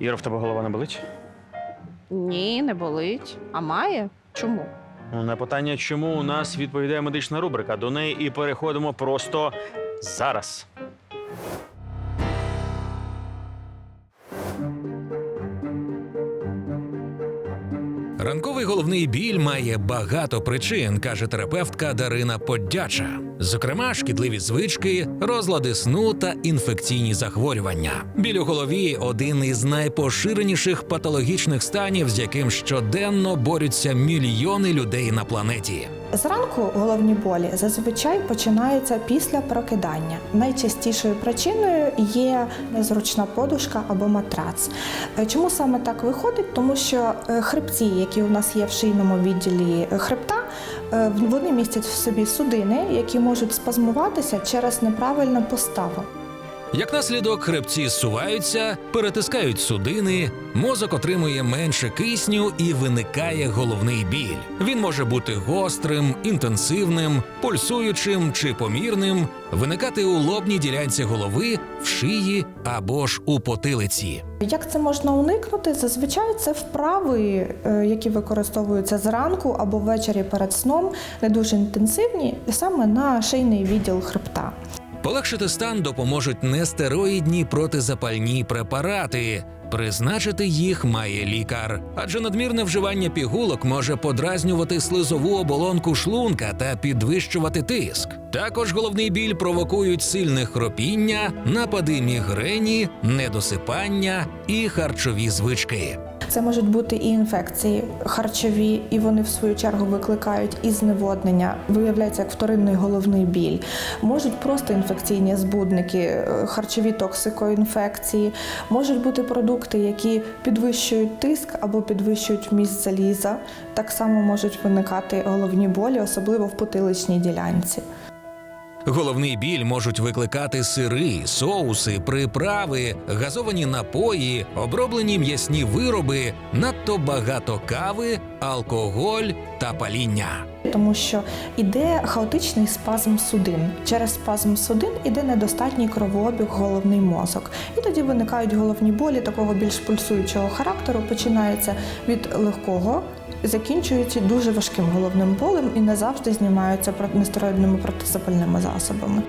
Іра, в тебе голова не болить? Ні, не болить. А має? Чому? Ну, На питання, чому у нас відповідає медична рубрика. До неї і переходимо просто зараз. Ранковий головний біль має багато причин, каже терапевтка Дарина Поддяча. Зокрема, шкідливі звички, розлади сну та інфекційні захворювання. Біль у голові один із найпоширеніших патологічних станів, з яким щоденно борються мільйони людей на планеті. Зранку головні болі зазвичай починаються після прокидання. Найчастішою причиною є незручна подушка або матрац. Е, Чому саме так виходить? Тому що е, хребці, які у нас є в шийному відділі е, хребта, вони містять в собі судини, які можуть спазмуватися через неправильну поставу. Як наслідок, хребці зсуваються, перетискають судини, мозок отримує менше кисню і виникає головний біль. Він може бути гострим, інтенсивним, пульсуючим чи помірним, виникати у лобній ділянці голови, в шиї або ж у потилиці. Як це можна уникнути? Зазвичай це вправи, е, які використовуються зранку або ввечері перед сном, не дуже інтенсивні, саме на шийний відділ хребта. Полегшити стан допоможуть нестероїдні протизапальні препарати. Призначити їх має лікар, адже надмірне вживання пігулок може подразнювати слизову оболонку шлунка та підвищувати тиск. Також головний біль провокують сильне хропіння, напади мігрені, недосипання і харчові звички. Це можуть бути і інфекції харчові, і вони в свою чергу викликають і зневоднення, виявляється як вторинний головний біль. Можуть просто інфекційні збудники, е, харчові токсикоінфекції, можуть бути продукти, які підвищують тиск або підвищують вміст заліза. Так само можуть виникати головні болі, особливо в потиличній ділянці. Головний біль можуть викликати сири, соуси, приправи, газовані напої, оброблені м'ясні вироби, надто багато кави, алкоголь та паління. Тому що іде хаотичний спазм судин. Через спазм судин іде недостатній кровообіг головний мозок. І тоді виникають головні болі такого більш пульсуючого характеру. Починається від легкого, закінчується дуже важким головним болем і не завжди знімаються нестероїдними протизапальними засобами.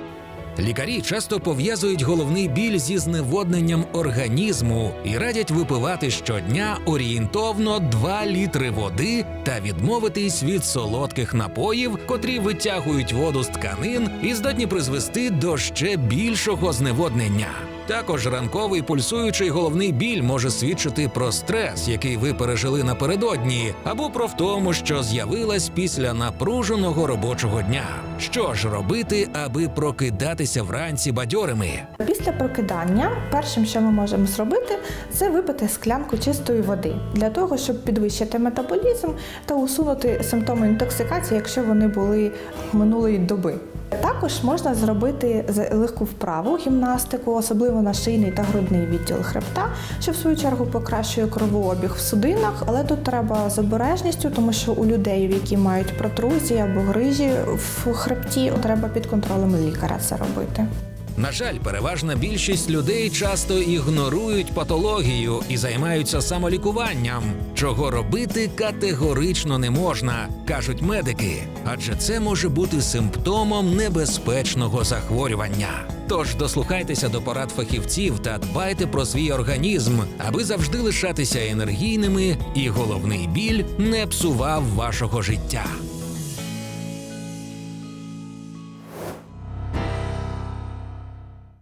Лікарі часто пов'язують головний біль зі зневодненням організму і радять випивати щодня орієнтовно 2 літри води та відмовитись від солодких напоїв, котрі витягують воду з тканин і здатні призвести до ще більшого зневоднення. Також ранковий пульсуючий головний біль може свідчити про стрес, який ви пережили напередодні, або про втому, що з'явилась після напруженого робочого дня. Що ж робити, аби прокидатися вранці бадьорими? Після прокидання першим, що ми можемо зробити, це випити склянку чистої води для того, щоб підвищити метаболізм та усунути симптоми інтоксикації, якщо вони були минулої доби. Також можна зробити легку вправу, гімнастику, особливо на шийний та грудний відділ хребта, що в свою чергу покращує кровообіг в судинах. Але тут треба з обережністю, тому що у людей, які мають протрузії або грижі в хребті, треба під контролем лікаря це робити. На жаль, переважна більшість людей часто ігнорують патологію і займаються самолікуванням, чого робити категорично не можна, кажуть медики, адже це може бути симптомом небезпечного захворювання. Тож дослухайтеся до порад фахівців та дбайте про свій організм, аби завжди лишатися енергійними, і головний біль не псував вашого життя.